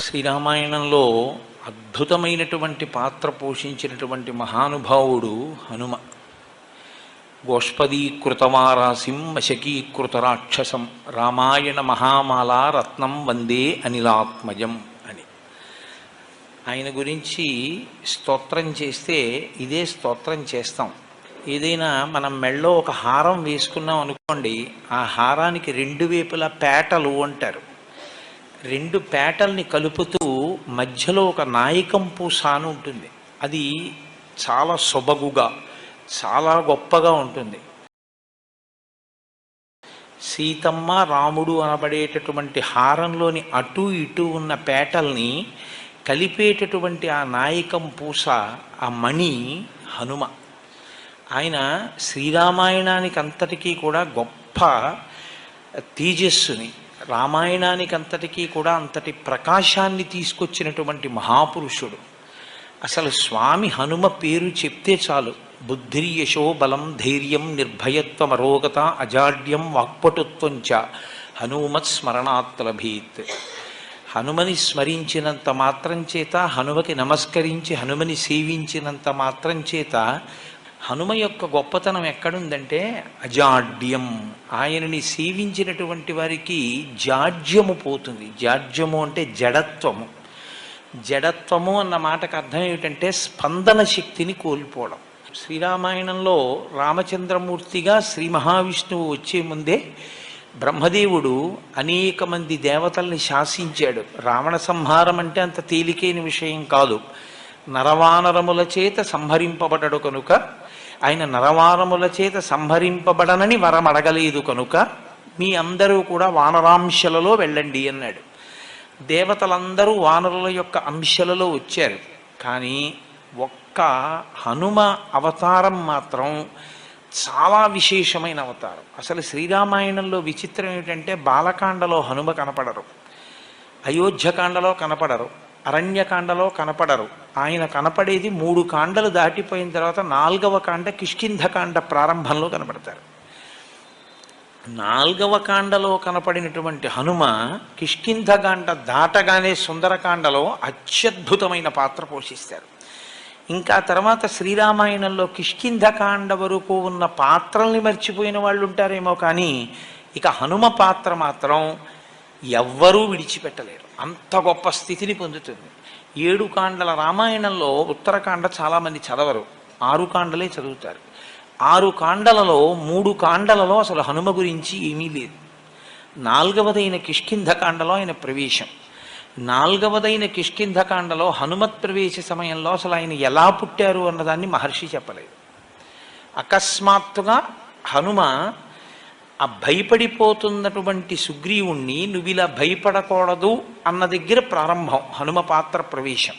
శ్రీరామాయణంలో అద్భుతమైనటువంటి పాత్ర పోషించినటువంటి మహానుభావుడు హనుమ. గోష్పదీకృతమారాసిం వశకీకృత రాక్షసం రామాయణ మహామాల రత్నం వందే అనిలాత్మజం అని. ఆయన గురించి స్తోత్రం చేస్తే ఇదే స్తోత్రం చేస్తాం. ఏదైనా మనం మెళ్ళో ఒక హారం వేసుకున్నాం అనుకోండి ఆ హారానికి రెండు వైపులా పేటలు అంటారు. రెండు పేటల్ని కలుపుతూ మధ్యలో ఒక నాయకం పూస అని ఉంటుంది. అది చాలా సొబగుగా చాలా గొప్పగా ఉంటుంది. సీతమ్మ రాముడు అనబడేటటువంటి హారంలోని అటు ఇటు ఉన్న పేటల్ని కలిపేటటువంటి ఆ నాయకం పూస ఆ మణి హనుమ. ఆయన శ్రీరామాయణానికి అంతటికీ కూడా గొప్ప తేజస్సుని రామాయణానికి అంతటికీ కూడా అంతటి ప్రకాశాన్ని తీసుకొచ్చినటువంటి మహాపురుషుడు. అసలు స్వామి హనుమ పేరు చెప్తే చాలు. బుద్ధిర్యశో బలం ధైర్యం నిర్భయత్వం అరోగత అజాడ్యం వాక్పటుత్వం చ. హనుమత్ స్మరణాత్లభీత్ హనుమని స్మరించినంత మాత్రం చేత హనుమకి నమస్కరించి హనుమని సేవించినంత మాత్రం చేత హనుమ యొక్క గొప్పతనం ఎక్కడుందంటే అజాడ్యం. ఆయనని సేవించినటువంటి వారికి జాడ్యము పోతుంది. జాడ్యము అంటే జడత్వము. జడత్వము అన్న మాటకు అర్థం ఏమిటంటే స్పందన శక్తిని కోల్పోవడం. శ్రీరామాయణంలో రామచంద్రమూర్తిగా శ్రీ మహావిష్ణువు వచ్చే ముందే బ్రహ్మదేవుడు అనేక మంది దేవతల్ని శాసించాడు. రావణ సంహారం అంటే అంత తేలికైన విషయం కాదు. నరవానరముల చేత సంహరింపబడడు కనుక ఆయన నరవారముల చేత సంహరింపబడనని వరం అడగలేదు కనుక మీ అందరూ కూడా వానరాంశలలో వెళ్ళండి అన్నాడు. దేవతలందరూ వానరుల యొక్క అంశలలో వచ్చారు. కానీ ఒక్క హనుమ అవతారం మాత్రం చాలా విశేషమైన అవతారం. అసలు శ్రీరామాయణంలో విచిత్రం ఏమిటంటే బాలకాండలో హనుమ కనపడరు. అయోధ్యకాండలో కనపడరు. అరణ్యకాండలో కనపడరు. ఆయన కనపడేది మూడు కాండలు దాటిపోయిన తర్వాత నాలుగవ కాండ కిష్కింధకాండ ప్రారంభంలో కనపడతారు. నాల్గవ కాండలో కనపడినటువంటి హనుమ కిష్కింధకాండ దాటగానే సుందరకాండలో అత్యద్భుతమైన పాత్ర పోషిస్తారు. ఇంకా తర్వాత శ్రీరామాయణంలో కిష్కింధకాండ వరకు ఉన్న పాత్రల్ని మర్చిపోయిన వాళ్ళు ఉంటారేమో కానీ ఇక హనుమ పాత్ర మాత్రం ఎవ్వరూ విడిచిపెట్టలేరు. అంత గొప్ప స్థితిని పొందుతుంది. ఏడు కాండల రామాయణంలో ఉత్తరకాండ చాలామంది చదవరు. ఆరు కాండలే చదువుతారు. ఆరు కాండలలో మూడు కాండలలో అసలు హనుమ గురించి ఏమీ లేదు. నాలుగవదైన కిష్కింధకాండలో ఆయన ప్రవేశం. నాలుగవదైన కిష్కింధకాండలో హనుమత్ ప్రవేశ సమయంలో అసలు ఆయన ఎలా పుట్టారు అన్నదాన్ని మహర్షి చెప్పలేదు. అకస్మాత్తుగా హనుమ ఆ భయపడిపోతున్నటువంటి సుగ్రీవుణ్ణి నువ్వు ఇలా భయపడకూడదు అన్న దగ్గర ప్రారంభం హనుమ పాత్ర ప్రవేశం.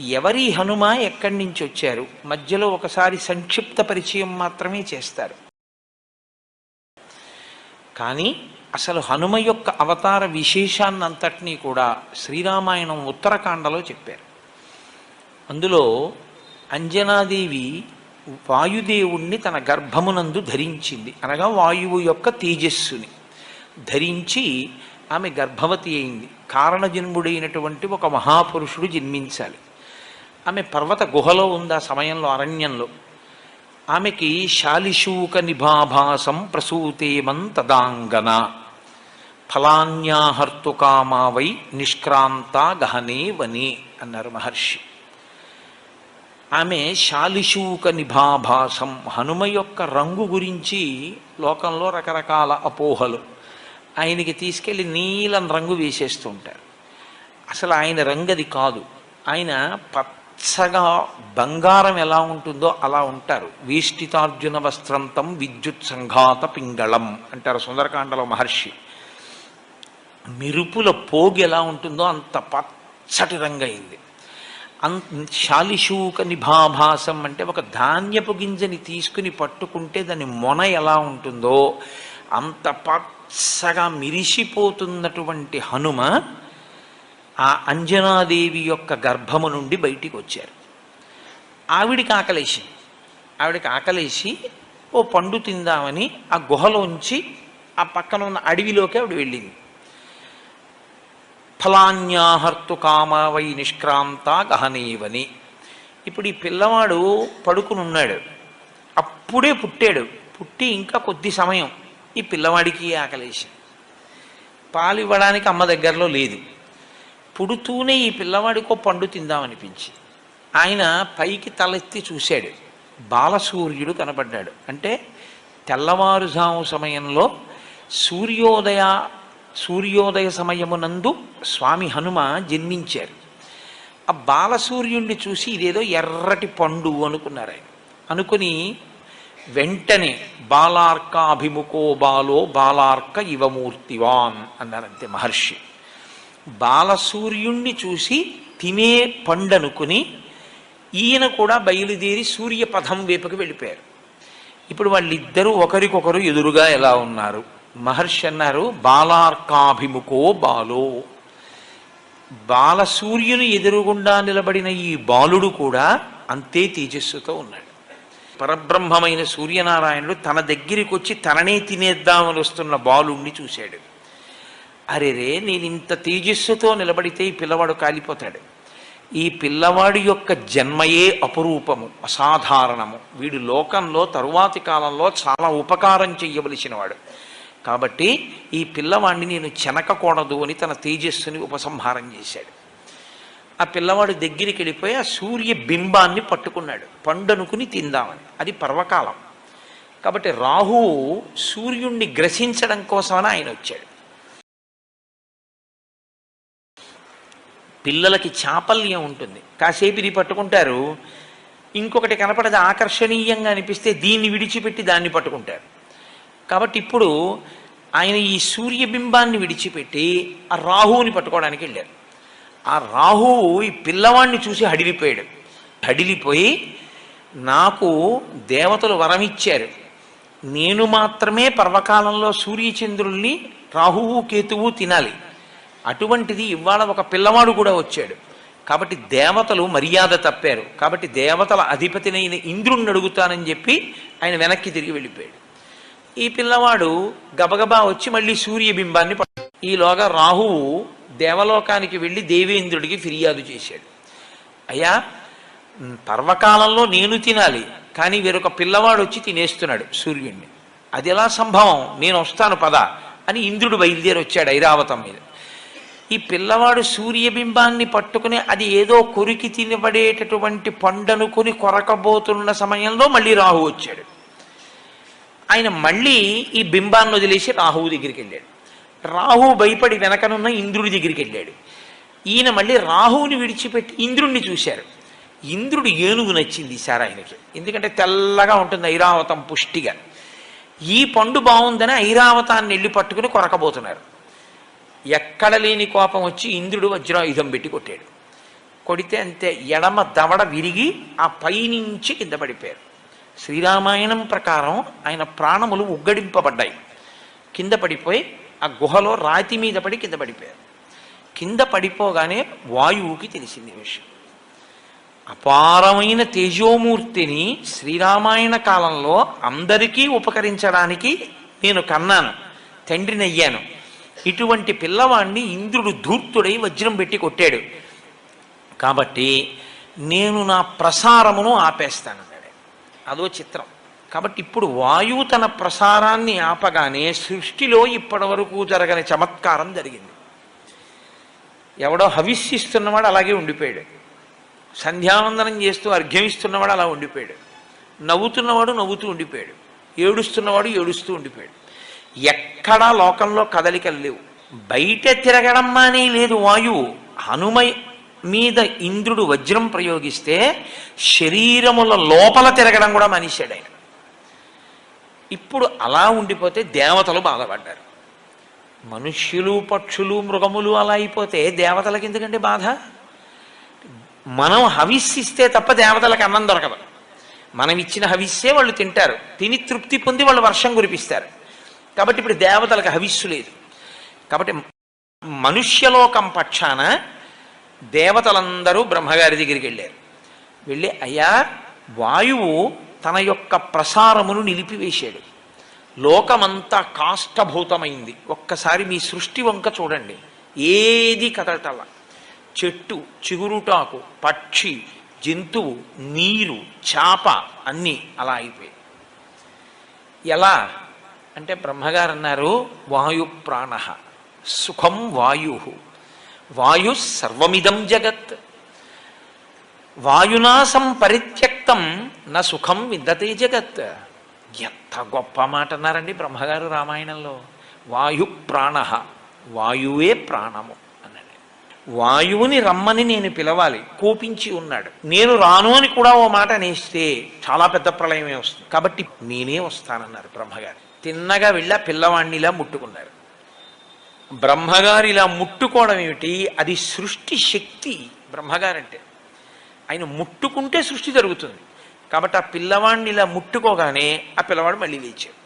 ఎవరి హనుమ ఎక్కడి నుంచి వచ్చారు? మధ్యలో ఒకసారి సంక్షిప్త పరిచయం మాత్రమే చేస్తారు. కానీ అసలు హనుమ యొక్క అవతార విశేషాన్నంతటినీ కూడా శ్రీరామాయణం ఉత్తరకాండలో చెప్పారు. అందులో అంజనాదేవి వాయుదేవుణ్ణి తన గర్భమునందు ధరించింది. అనగా వాయువు యొక్క తేజస్సుని. ధరించి ఆమె గర్భవతి అయింది. కారణజన్ముడైనటువంటి ఒక మహాపురుషుడు జన్మించాలి. ఆమె పర్వత గుహలో ఉంది ఆ సమయంలో అరణ్యంలో. ఆమెకి శాలిశూక నిభాభాసం ప్రసూతేమం తదాంగన. ఫలాన్యాహర్తుకామా నిష్క్రాంత గహనే వనే అన్నారు మహర్షి. ఆమె శాలిశూక నిభాభాసం హనుమ యొక్క రంగు గురించి లోకంలో రకరకాల అపోహలు. ఆయనకి తీసుకెళ్ళి నీలం రంగు వేసేస్తుంటారు. అసలు ఆయన రంగు అది కాదు. ఆయన పచ్చగా బంగారం ఎలా ఉంటుందో అలా ఉంటారు. వేష్టితార్జున వస్త్రంతం విద్యుత్ సంఘాత పింగళం అంటారు సుందరకాండలో మహర్షి. మెరుపుల పోగి ఎలా ఉంటుందో అంత పచ్చటి రంగు అయింది అం శాలిశూక నిభాభాసం అంటే ఒక ధాన్యపు గింజని తీసుకుని పట్టుకుంటే దాని మొన ఎలా ఉంటుందో అంత పచ్చగా మిరిసిపోతున్నటువంటి హనుమ ఆ అంజనాదేవి యొక్క గర్భము నుండి బయటికి వచ్చారు. ఆవిడికి ఆకలేసి ఆవిడకి ఆకలేసి ఓ పండు తిందామని ఆ గుహలోంచి ఆ పక్కన ఉన్న అడవిలోకి ఆవిడ వెళ్ళింది. ఫలాన్యాహర్తు కామావై నిష్క్రాంత గహనేవని. ఇప్పుడు ఈ పిల్లవాడు పడుకుని ఉన్నాడు అప్పుడే పుట్టాడు. పుట్టి ఇంకా కొద్ది సమయం ఈ పిల్లవాడికి ఆకలేసి. పాలు ఇవ్వడానికి అమ్మ దగ్గరలో లేదు. పుడుతూనే ఈ పిల్లవాడికో పండు తిందామనిపించి. ఆయన పైకి తలెత్తి చూశాడు. బాలసూర్యుడు కనబడ్డాడు అంటే తెల్లవారుజాము సమయంలో సూర్యోదయ సూర్యోదయ సమయమునందు స్వామి హనుమ జన్మించారు. ఆ బాలసూర్యుణ్ణి చూసి ఇదేదో ఎర్రటి పండు అనుకున్నారు ఆయన. అనుకుని వెంటనే బాలార్కాభిముఖో బాలో బాలార్క ఇవమూర్తివాన్ అన్నారంతే మహర్షి. బాలసూర్యుణ్ణి చూసి తినే పండనుకుని ఈయన కూడా బయలుదేరి సూర్యపథం వైపుకి వెళ్ళిపోయారు. ఇప్పుడు వాళ్ళిద్దరూ ఒకరికొకరు ఎదురుగా ఎలా ఉన్నారు? మహర్షి అన్నారు బాలార్కాభిముఖో బాలో. బాలసూర్యుని ఎదురుగుండా నిలబడిన ఈ బాలుడు కూడా అంతే తేజస్సుతో ఉన్నాడు. పరబ్రహ్మమైన సూర్యనారాయణుడు తన దగ్గరికి వచ్చి తననే తినేద్దామని వస్తున్న బాలుణ్ణి చూశాడు. అరే రే నేను ఇంత తేజస్సుతో నిలబడితే ఈ పిల్లవాడు కాలిపోతాడు. ఈ పిల్లవాడి యొక్క జన్మయే అపురూపము అసాధారణము. వీడు లోకంలో తరువాతి కాలంలో చాలా ఉపకారం చెయ్యవలసినవాడు. కాబట్టి ఈ పిల్లవాడిని నేను చెనకకూడదు అని తన తేజస్సుని ఉపసంహారం చేశాడు. ఆ పిల్లవాడు దగ్గరికి వెళ్ళిపోయి ఆ సూర్య బింబాన్ని పట్టుకున్నాడు. పండనుకుని తిందామని. అది పర్వకాలం. కాబట్టి రాహువు సూర్యుణ్ణి గ్రసించడం కోసమని ఆయన వచ్చాడు. పిల్లలకి చాపల్యం ఉంటుంది. కాసేపు ఇది పట్టుకుంటారు. ఇంకొకటి కనపడదు. ఆకర్షణీయంగా అనిపిస్తే దీన్ని విడిచిపెట్టి దాన్ని పట్టుకుంటారు. కాబట్టి ఇప్పుడు ఆయన ఈ సూర్యబింబాన్ని విడిచిపెట్టి ఆ రాహువుని పట్టుకోవడానికి వెళ్ళారు. ఆ రాహువు ఈ పిల్లవాడిని చూసి హడిలిపోయాడు. హడిలిపోయి నాకు దేవతలు వరం ఇచ్చారు. నేను మాత్రమే పర్వకాలంలో సూర్యచంద్రుల్ని రాహువు కేతువు తినాలి. అటువంటిది ఇవాళ ఒక పిల్లవాడు కూడా వచ్చాడు. కాబట్టి దేవతలు మర్యాద తప్పారు. కాబట్టి దేవతల అధిపతినైన ఇంద్రుణ్ణి అడుగుతానని చెప్పి ఆయన వెనక్కి తిరిగి వెళ్ళిపోయాడు. ఈ పిల్లవాడు గబగబా వచ్చి మళ్ళీ సూర్యబింబాన్ని పట్టు ఈలోగా రాహువు దేవలోకానికి వెళ్ళి దేవేంద్రుడికి ఫిర్యాదు చేశాడు. అయ్యా పర్వకాలంలో నేను తినాలి కానీ వేరొక పిల్లవాడు వచ్చి తినేస్తున్నాడు సూర్యుడిని అది ఎలా సంభవం? నేను వస్తాను పద అని ఇంద్రుడు బయలుదేరి వచ్చాడు ఐరావతం మీద. ఈ పిల్లవాడు సూర్యబింబాన్ని పట్టుకుని అది ఏదో కొరికి తినబడేటటువంటి పండనుకుని కొరకబోతున్న సమయంలో మళ్ళీ రాహు వచ్చాడు. ఆయన మళ్ళీ ఈ బింబాన్ని వదిలేసి రాహువు దగ్గరికి వెళ్ళాడు. రాహువు భయపడి వెనకనున్న ఇంద్రుడి దగ్గరికి వెళ్ళాడు. ఈయన మళ్ళీ రాహువుని విడిచిపెట్టి ఇంద్రుణ్ణి చూశారు. ఇంద్రుడు ఏనుగు నచ్చింది సార్ ఆయనకి. ఎందుకంటే తెల్లగా ఉంటుంది ఐరావతం పుష్టిగా. ఈ పండు బాగుందని ఐరావతాన్ని వెళ్ళి పట్టుకుని కొరకబోతున్నారు. ఎక్కడ లేని కోపం వచ్చి ఇంద్రుడు వజ్రాయుధం పెట్టి కొట్టాడు. కొడితే అంతే ఎడమ దవడ విరిగి ఆ పైనుంచి కింద పడిపోయారు. శ్రీరామాయణం ప్రకారం ఆయన ప్రాణములు ఉగ్గడింపబడ్డాయి. కింద పడిపోయి ఆ గుహలో రాతి మీద పడి కింద పడిపోయారు. కింద పడిపోగానే వాయువుకి తెలిసింది విషయం. అపారమైన తేజోమూర్తిని శ్రీరామాయణ కాలంలో అందరికీ ఉపకరించడానికి నేను కన్నాను తండ్రినయ్యాను ఇటువంటి పిల్లవాణ్ణి ఇంద్రుడు ధూర్తుడై వజ్రం పెట్టి కొట్టాడు. కాబట్టి నేను నా ప్రసారమును ఆపేస్తాను. అదో చిత్రం. కాబట్టి ఇప్పుడు వాయువు తన ప్రసారాన్ని ఆపగానే సృష్టిలో ఇప్పటి వరకు జరగని చమత్కారం జరిగింది. ఎవడో హవిస్సిస్తున్నవాడు అలాగే ఉండిపోయాడు. సంధ్యావందనం చేస్తూ అర్ఘ్యమిస్తున్నవాడు అలా ఉండిపోయాడు. నవ్వుతున్నవాడు నవ్వుతూ ఉండిపోయాడు. ఏడుస్తున్నవాడు ఏడుస్తూ ఉండిపోయాడు. ఎక్కడా లోకంలో కదలికలు లేవు. బయట తిరగడం మానే లేదు వాయువు. హనుమ మీద ఇంద్రుడు వజ్రం ప్రయోగిస్తే శరీరముల లోపల తిరగడం కూడా మనిషాడు ఆయన. ఇప్పుడు అలా ఉండిపోతే దేవతలు బాధపడ్డారు. మనుష్యులు పక్షులు మృగములు అలా అయిపోతే దేవతలకు ఎందుకంటే బాధ? మనం హవిస్సిస్తే తప్ప దేవతలకు అన్నం దొరకదు. మనం ఇచ్చిన హవిస్సే వాళ్ళు తింటారు. తిని తృప్తి పొంది వాళ్ళు వర్షం కురిపిస్తారు. కాబట్టి ఇప్పుడు దేవతలకు హవిస్సు లేదు. కాబట్టి మనుష్యలోకం పక్షాన దేవతలందరూ బ్రహ్మగారి దగ్గరికి వెళ్ళారు. వెళ్ళి అయ్యా వాయువు తన యొక్క ప్రసారమును నిలిపివేశాడు. లోకమంతా కాష్టభూతమైంది. ఒక్కసారి మీ సృష్టి వంక చూడండి. ఏది కదటల చెట్టు చిగురుటాకు పక్షి జంతువు నీరు చాప అన్నీ అలా అయిపోయాయి. ఎలా? అంటే బ్రహ్మగారు అన్నారు వాయు ప్రాణ సుఖం వాయు. వాయు సర్వమిదం జగత్. వాయునాసం పరిత్యక్తం నా సుఖం విద్దతే జగత్. ఎంత గొప్ప మాట అన్నారండి బ్రహ్మగారు రామాయణంలో. వాయు ప్రాణ వాయువే ప్రాణము అన్నాడు. వాయువుని రమ్మని నేను పిలవాలి కోపించి ఉన్నాడు. నేను రాను అని కూడా ఓ మాట అనేస్తే చాలా పెద్ద ప్రళయమే వస్తుంది. కాబట్టి నేనే వస్తానన్నారు బ్రహ్మగారు. తిన్నగా వెళ్ళి పిల్లవాణ్ణిలా ముట్టుకున్నారు. బ్రహ్మగారు ఇలా ముట్టుకోవడం ఏమిటి? అది సృష్టి శక్తి. బ్రహ్మగారంటే ఆయన ముట్టుకుంటే సృష్టి జరుగుతుంది. కాబట్టి ఆ పిల్లవాడిని ఇలా ముట్టుకోగానే ఆ పిల్లవాడు మళ్ళీ లేచాడు.